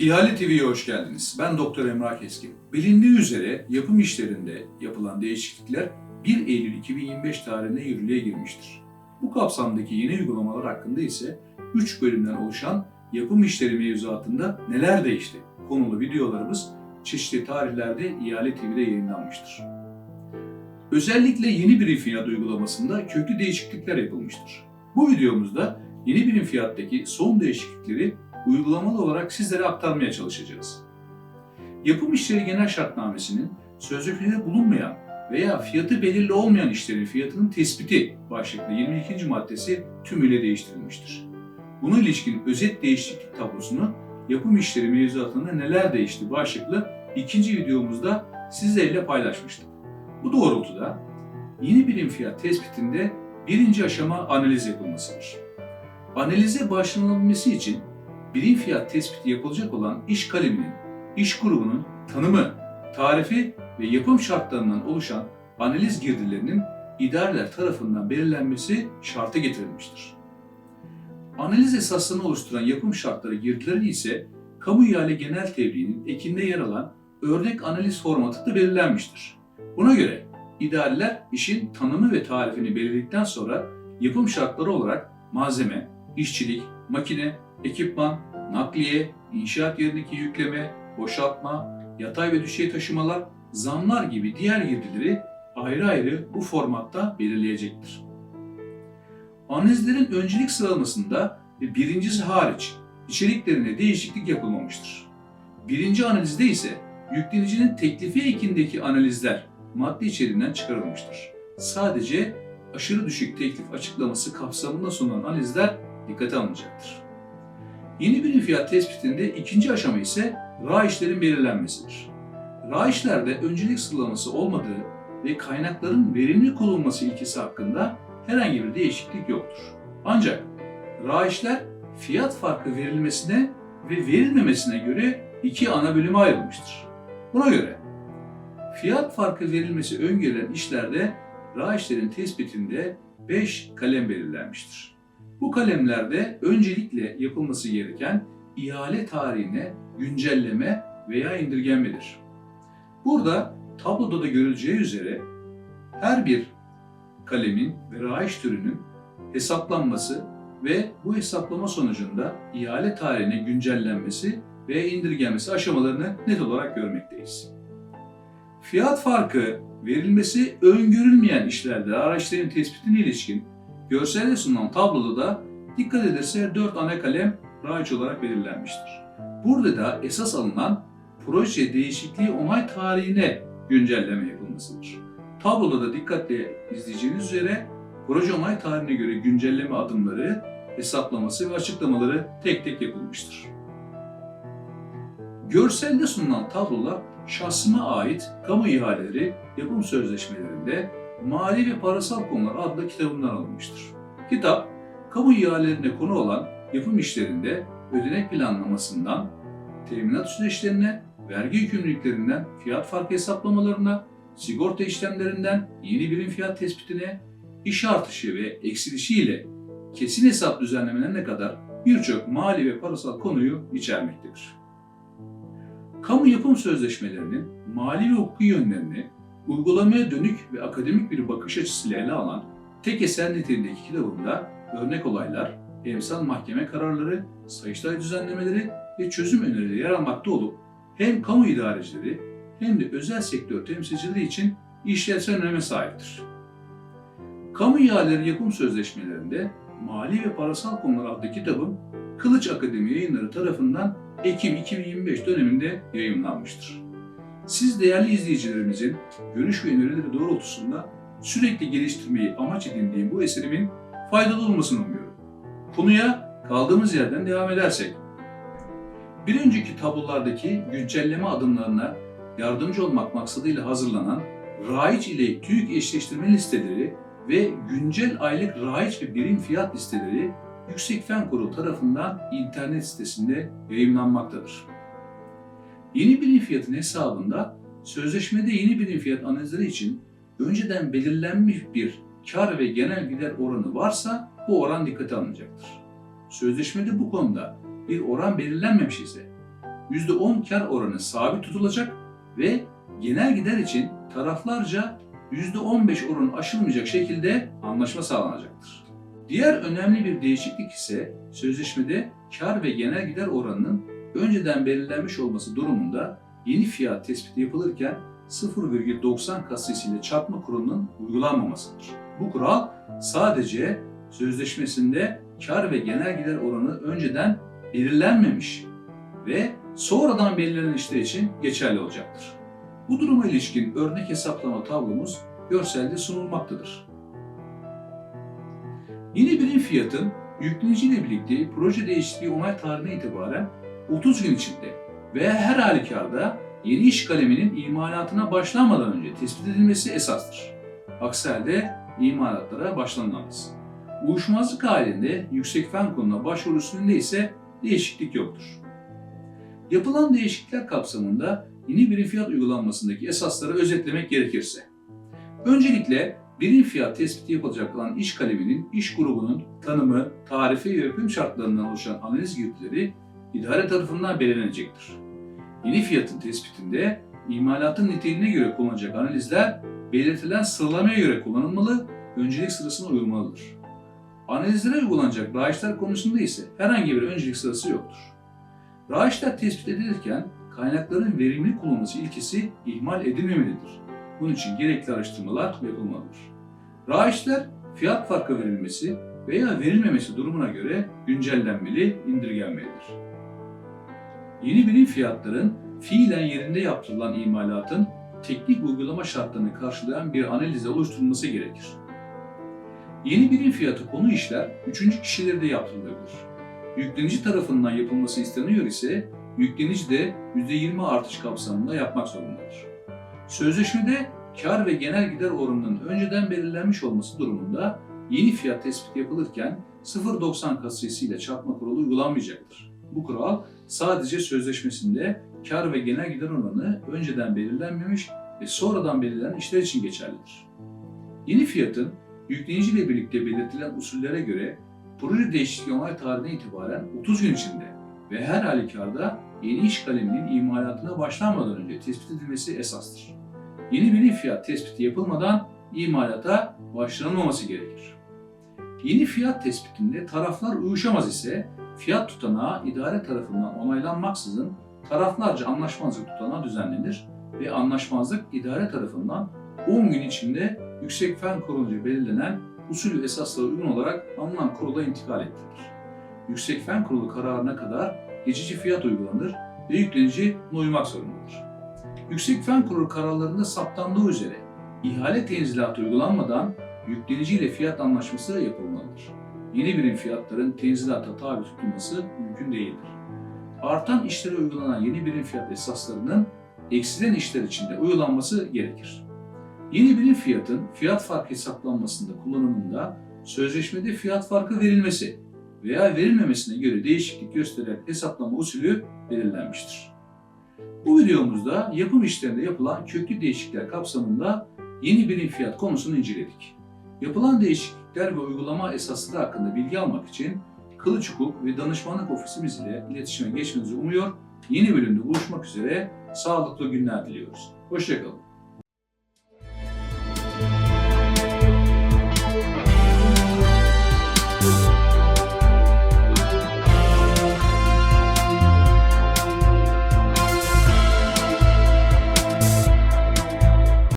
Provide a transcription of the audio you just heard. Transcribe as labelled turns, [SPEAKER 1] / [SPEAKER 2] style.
[SPEAKER 1] İhale TV'ye hoş geldiniz. Ben Doktor Emrah Keskin. Bilindiği üzere yapım işlerinde yapılan değişiklikler 1 Eylül 2025 tarihinde yürürlüğe girmiştir. Bu kapsamdaki yeni uygulamalar hakkında ise 3 bölümden oluşan yapım işleri mevzuatında neler değişti konulu videolarımız çeşitli tarihlerde İhale TV'de yayınlanmıştır. Özellikle yeni birim fiyat uygulamasında köklü değişiklikler yapılmıştır. Bu videomuzda yeni birim fiyattaki son değişiklikleri uygulamalı olarak sizlere aktarmaya çalışacağız. Yapım işleri genel şartnamesinin sözleşmede bulunmayan veya fiyatı belirli olmayan işlerin fiyatının tespiti başlıklı 22. maddesi tümüyle değiştirilmiştir. Buna ilişkin özet değişiklik tablosunu yapım işleri mevzuatında neler değişti başlıklı ikinci videomuzda sizlerle paylaşmıştık. Bu doğrultuda yeni birim fiyat tespitinde birinci aşama analiz yapılmasıdır. Analize başlanılabilmesi için birim fiyat tespiti yapılacak olan iş kaleminin, iş grubunun tanımı, tarifi ve yapım şartlarından oluşan analiz girdilerinin idareler tarafından belirlenmesi şartı getirilmiştir. Analiz esaslarını oluşturan yapım şartları girdileri ise kamu ihale genel tebliğinin ekinde yer alan örnek analiz formatı da belirlenmiştir. Buna göre idareler işin tanımı ve tarifini belirledikten sonra yapım şartları olarak malzeme, işçilik, makine, ekipman, nakliye, inşaat yerindeki yükleme, boşaltma, yatay ve düşey taşımalar, zamlar gibi diğer girdileri ayrı ayrı bu formatta belirleyecektir. Analizlerin öncelik sıralamasında ve birincisi hariç içeriklerine değişiklik yapılmamıştır. Birinci analizde ise yüklenicinin teklifi ekindeki analizler madde içeriğinden çıkarılmıştır. Sadece aşırı düşük teklif açıklaması kapsamında sunulan analizler dikkate alınacaktır. Yeni birim fiyat tespitinde ikinci aşama ise raiçlerin belirlenmesidir. Raiçlerde öncelik sıralaması olmadığı ve kaynakların verimli kullanılması ilkesi hakkında herhangi bir değişiklik yoktur. Ancak raiçler fiyat farkı verilmesine ve verilmemesine göre iki ana bölüme ayrılmıştır. Buna göre fiyat farkı verilmesi öngörülen işlerde raiçlerin tespitinde 5 kalem belirlenmiştir. Bu kalemlerde öncelikle yapılması gereken ihale tarihine güncelleme veya indirgenmedir. Burada tabloda da görüleceği üzere her bir kalemin ve raiç türünün hesaplanması ve bu hesaplama sonucunda ihale tarihine güncellenmesi ve indirgenmesi aşamalarını net olarak görmekteyiz. Fiyat farkı verilmesi öngörülmeyen işlerde araçların tespitine ilişkin görselde sunulan tabloda da dikkat edilirse 4 ana kalem raiç olarak belirlenmiştir. Burada da esas alınan proje değişikliği onay tarihine güncelleme yapılmasıdır. Tabloda da dikkatle izleyeceğiniz üzere proje onay tarihine göre güncelleme adımları, hesaplaması ve açıklamaları tek tek yapılmıştır. Görselde sunulan tablolar şahsıma ait kamu ihaleleri yapım sözleşmelerinde Mali ve Parasal Konular adlı kitabından alınmıştır. Kitap, kamu ihalelerine konu olan yapım işlerinde ödenek planlamasından, teminat süreçlerine, vergi yükümlülüklerinden fiyat farkı hesaplamalarına, sigorta işlemlerinden yeni birim fiyat tespitine, iş artışı ve eksilişi ile kesin hesap düzenlemelerine kadar birçok mali ve parasal konuyu içermektedir. Kamu yapım sözleşmelerinin mali ve hukuki yönlerini uygulamaya dönük ve akademik bir bakış açısıyla ele alan tek eser niteliğindeki kitabında örnek olaylar, emsal mahkeme kararları, sayıştay düzenlemeleri ve çözüm önerileri yer almakta olup hem kamu idarecileri hem de özel sektör temsilcileri için işlevsel öneme sahiptir. Kamu ihaleleri yapım sözleşmelerinde Mali ve Parasal Konular adlı kitabın Kılıç Akademi yayınları tarafından Ekim 2025 döneminde yayımlanmıştır. Siz değerli izleyicilerimizin görüş ve önerileri doğrultusunda sürekli geliştirmeyi amaç edindiğim bu eserimin faydalı olmasını umuyorum. Konuya kaldığımız yerden devam edersek, bir önceki tablolardaki güncelleme adımlarına yardımcı olmak maksadıyla hazırlanan raiç ile TÜİK eşleştirme listeleri ve güncel aylık raiç ve birim fiyat listeleri Yüksek Fen Kurulu tarafından internet sitesinde yayınlanmaktadır. Yeni birim fiyatın hesabında sözleşmede yeni birim fiyat analizleri için önceden belirlenmiş bir kar ve genel gider oranı varsa bu oran dikkate alınacaktır. Sözleşmede bu konuda bir oran belirlenmemiş ise %10 kar oranı sabit tutulacak ve genel gider için taraflarca %15 oranı aşılmayacak şekilde anlaşma sağlanacaktır. Diğer önemli bir değişiklik ise sözleşmede kar ve genel gider oranının önceden belirlenmiş olması durumunda yeni fiyat tespiti yapılırken 0,90 kasesiyle çarpma kuralının uygulanmamasıdır. Bu kural sadece sözleşmesinde kar ve genel gider oranı önceden belirlenmemiş ve sonradan belirlenen işler için geçerli olacaktır. Bu duruma ilişkin örnek hesaplama tablomuz görselde sunulmaktadır. Yeni birim fiyatın yükleniciyle birlikte proje değişikliği onay tarihine itibaren 30 gün içinde veya her halükarda yeni iş kaleminin imalatına başlanmadan önce tespit edilmesi esastır. Aksi halde imalatlara başlanılamaz. Uyuşmazlık halinde yüksek fen konuna başvuru usulünde ise değişiklik yoktur. Yapılan değişiklikler kapsamında yeni birim fiyat uygulanmasındaki esasları özetlemek gerekirse. Öncelikle birim fiyat tespiti yapılacak olan iş kaleminin, iş grubunun tanımı, tarifi ve yapım şartlarından oluşan analiz girdileri idare tarafından belirlenecektir. Yeni fiyatın tespitinde imalatın niteliğine göre kullanılacak analizler belirtilen sıralamaya göre kullanılmalı, öncelik sırasına uyulmalıdır. Analizlere uygulanacak rağışlar konusunda ise herhangi bir öncelik sırası yoktur. Rağışlar tespit edilirken kaynakların verimli kullanılması ilkesi ihmal edilmemelidir. Bunun için gerekli araştırmalar yapılmalıdır. Rağışlar fiyat farkı verilmesi veya verilmemesi durumuna göre güncellenmeli, indirgenmelidir. Yeni birim fiyatların fiilen yerinde yaptırılan imalatın teknik uygulama şartlarını karşılayan bir analize oluşturulması gerekir. Yeni birim fiyatı konu işler üçüncü kişilerde yaptırılabilir. Yüklenici tarafından yapılması isteniyor ise yüklenici de %20 artış kapsamında yapmak zorundadır. Sözleşmede kar ve genel gider oranının önceden belirlenmiş olması durumunda yeni fiyat tespiti yapılırken 0.90 kasesiyle çarpma kuralı uygulanmayacaktır. Bu kural sadece sözleşmesinde kar ve genel gider oranı önceden belirlenmemiş ve sonradan belirlenen işler için geçerlidir. Yeni fiyatın yüklenici ile birlikte belirtilen usullere göre proje değişikliği onay tarihine itibaren 30 gün içinde ve her halükarda yeni iş kaleminin imalatına başlanmadan önce tespit edilmesi esastır. Yeni birim fiyat tespiti yapılmadan imalata başlanılmaması gerekir. Yeni fiyat tespitinde taraflar uyuşamaz ise fiyat tutanağı idare tarafından onaylanmaksızın taraflarca anlaşmazlık tutanağı düzenlenir ve anlaşmazlık idare tarafından 10 gün içinde Yüksek Fen Kurulu'nca belirlenen usulü esaslara uygun olarak alınan kurula intikal ettirilir. Yüksek Fen Kurulu kararına kadar geçici fiyat uygulanır ve yüklenici buna uymak zorundadır. Yüksek Fen Kurulu kararlarında saptandığı üzere ihale tenzilatı uygulanmadan yüklenici ile fiyat anlaşması yapılmalıdır. Yeni birim fiyatların tenzilata tabi tutulması mümkün değildir. Artan işlere uygulanan yeni birim fiyat esaslarının eksilen işler içinde uygulanması gerekir. Yeni birim fiyatın fiyat farkı hesaplanmasında kullanımında sözleşmede fiyat farkı verilmesi veya verilmemesine göre değişiklik gösteren hesaplama usulü belirlenmiştir. Bu videomuzda yapım işlerinde yapılan köklü değişiklikler kapsamında yeni birim fiyat konusunu inceledik. Yapılan değişiklikler ve uygulama esasları hakkında bilgi almak için Kılıç Hukuk ve Danışmanlık Ofisimiz ile iletişime geçmenizi umuyor. Yeni bölümde buluşmak üzere sağlıklı günler diliyoruz. Hoşçakalın.